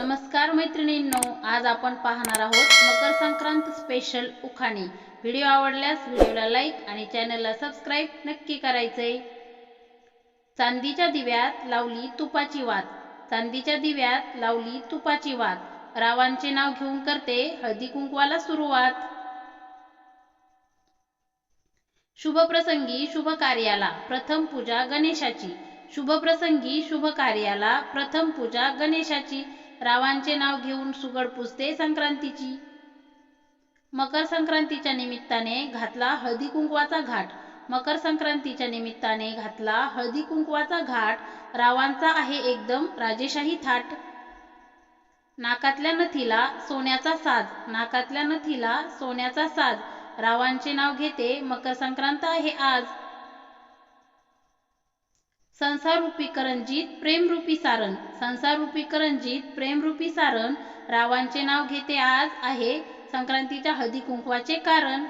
नमस्कार मैत्रिणींनो आज आपण पाहणार आहोत मकर संक्रांत स्पेशल उखाणे. व्हिडिओ आवडल्यास व्हिडिओला लाईक आणि चॅनलला सबस्क्राईब नक्की करायचंय. चांदीच्या दिव्यात लावली तुपाची वात. चांदीच्या दिव्यात लावली तुपाची वात. रावांचे नाव घेऊन करते हळदी कुंकवाला सुरुवात. शुभ प्रसंगी शुभ कार्याला प्रथम पूजा गणेशाची. शुभ प्रसंगी शुभ कार्याला प्रथम पूजा गणेशाची. रावांचे नाव घेऊन सुगड पुजते संक्रांतीची. मकर संक्रांतीच्या निमित्ताने घातला हळदी कुंकवाचा घाट. मकर संक्रांतीच्या निमित्ताने घातला हळदी कुंकवाचा घाट. रावांचा आहे एकदम राजेशाही थाट. नाकातल्या नथीला सोन्याचा साज. नाकातल्या नथीला सोन्याचा साज. रावांचे नाव घेते मकर संक्रांत आहे आज. संसारूपी करंजीत प्रेमरूपी सारण संसारूपी करंजीत प्रेमरूपी सारण रावांचे नाव घेते आज आहे संक्रांतीच्या हळदी कुंकवाचे कारण.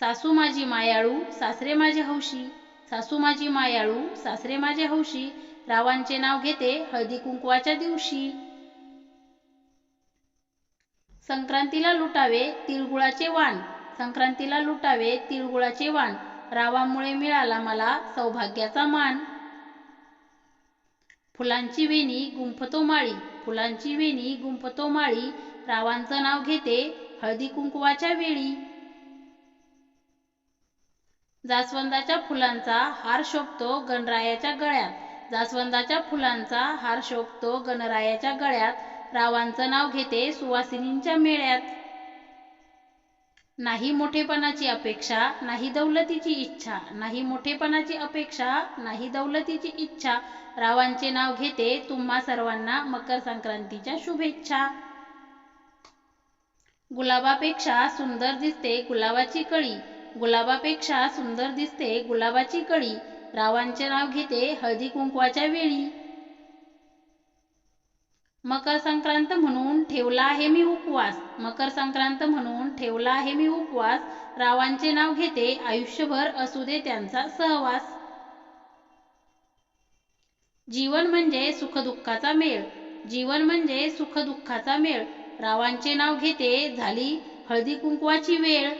सासू माझी मायाळू सासरे माझे हौशी. सासू माझी मायाळू सासरे माझे हौशी. रावांचे नाव घेते हळदी कुंकवाच्या दिवशी. संक्रांतीला लुटावे तिळगुळाचे वाण. संक्रांतीला लुटावे तिळगुळाचे वाण. रावामुळे मिळाला मला सौभाग्याचा मान. फुलांची वेणी गुंफतो माळी फुलांची वेणी गुंफतो माळी रावांचं नाव घेते हळदी कुंकवाच्या वेळी जास्वंदाच्या फुलांचा हार शोभतो गणरायाच्या गळ्यात जास्वंदाच्या फुलांचा हार शोभतो गणरायाच्या गळ्यात रावांचं नाव घेते सुवासिनींच्या मेळ्यात. नाही मोठेपणाची अपेक्षा नाही दौलतीची इच्छा नाही मोठेपणाची अपेक्षा नाही दौलतीची इच्छा. रावांचे नाव घेते तुम्हा सर्वांना मकर संक्रांतीच्या शुभेच्छा. गुलाबापेक्षा सुंदर दिसते गुलाबाची कळी. गुलाबापेक्षा सुंदर दिसते गुलाबाची कळी. रावांचे नाव घेते हळदी कुंकवाच्या वेळी. मकर संक्रांत म्हणून ठेवला आहे मी उपवास. मकर संक्रांत म्हणून ठेवला आहे मी उपवास. रावांचे नाव घेते आयुष्यभर असू दे त्यांचा सहवास. जीवन म्हणजे सुखदुःखाचा मेळ. जीवन म्हणजे सुखदुःखाचा मेळ. रावांचे नाव घेते झाली हळदी कुंकवाची वेळ.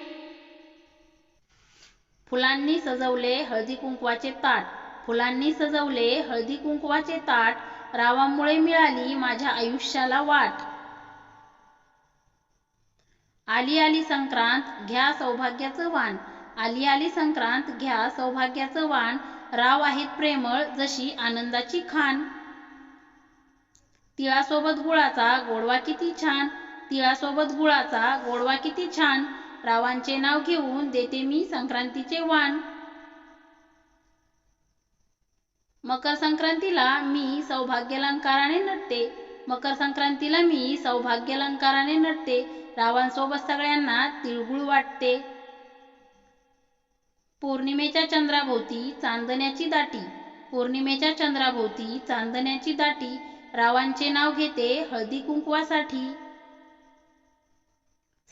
फुलांनी सजवले हळदी कुंकवाचे ताट. फुलांनी सजवले हळदी कुंकवाचे ताट. रावामुळे मिळाली माझ्या आयुष्याला वाट. आली आली संक्रांत घ्या सौभाग्याचं वाण. आली आली संक्रांत घ्या सौभाग्याचं वाण. राव आहेत प्रेमळ जशी आनंदाची खाण. तिळासोबत गुळाचा गोडवा किती छान. तिळासोबत गुळाचा गोडवा किती छान. रावांचे नाव घेऊन देते मी संक्रांतीचे वाण. मकर संक्रांतीला मी सौभाग्यालंकाराने नटते. मकर संक्रांतीला मी सौभाग्यालंकाराने नटते. रावांसोबत सगळ्यांना तिळगुळ वाटते. पौर्णिमेच्या चंद्राभोवती चांदण्याची दाटी. पौर्णिमेच्या चंद्राभोवती चांदण्याची दाटी. रावांचे नाव घेते हळदी कुंकवासाठी.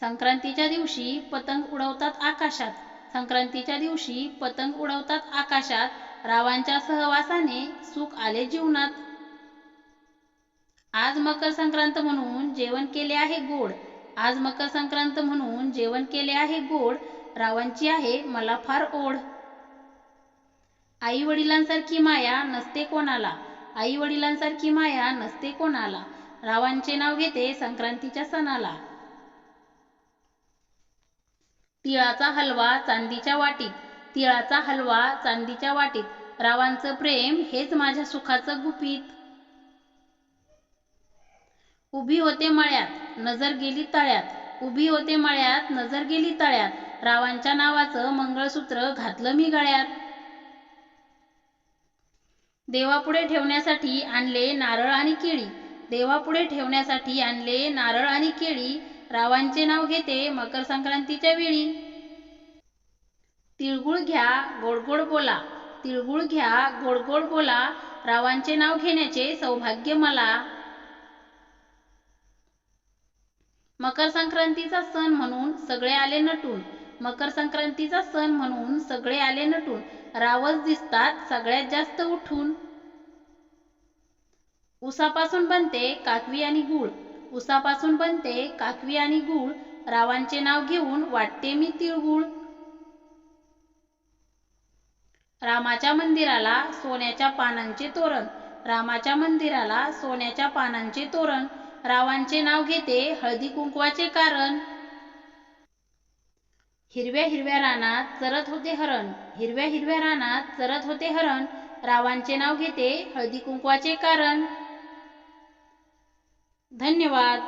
संक्रांतीच्या दिवशी पतंग उडवतात आकाशात. संक्रांतीच्या दिवशी पतंग उडवतात आकाशात. रावांच्या सहवासाने सुख आले जीवनात. आज मकर संक्रांत म्हणून जेवण केले आहे गोड. आज मकर संक्रांत म्हणून जेवण केले आहे गोड. रावांची आहे मला फार ओढ. आई वडिलांसारखी माया नसते कोणाला. आई वडिलांसारखी माया नसते कोणाला. रावांचे नाव घेते संक्रांतीच्या सणाला. तिळाचा हलवा चांदीच्या वाटीत. तिळाचा हलवा चांदीच्या वाटीत. रावांचं प्रेम हेच माझ्या सुखाचं गुपित. उभी होते मळ्यात नजर गेली तळ्यात. उभी होते मळ्यात नजर गेली तळ्यात. रावांच्या नावाचं मंगळसूत्र घातलं मी गळ्यात. देवापुढे ठेवण्यासाठी आणले नारळ आणि केळी. देवापुढे ठेवण्यासाठी आणले नारळ आणि केळी. रावांचे नाव घेते मकर संक्रांतीच्या वेळी. तिळगुळ घ्या गोड गोड बोला. तिळगुळ घ्या गोड गोड बोला. रावांचे नाव घेण्याचे सौभाग्य मला. मकर संक्रांतीचा सण म्हणून सगळे आले नटून. मकर संक्रांतीचा सण म्हणून सगळे आले नटून. रावच दिसतात सगळ्यात जास्त उठून. उसापासून बनते काकवी आणि गूळ. उसापासून बनते काकवी आणि गूळ. रावांचे नाव घेऊन वाटते मी तिळगुळ. रामाच्या मंदिराला सोन्याच्या पानांचे तोरण. रामाच्या मंदिराला सोन्याच्या पानांचे तोरण. रावांचे नाव घेते हळदी कुंकवाचे कारण. हिरव्या हिरव्या रानात चरत होते हरण. हिरव्या हिरव्या रानात चरत होते हरण. रावांचे नाव घेते हळदी कुंकवाचे कारण. धन्यवाद.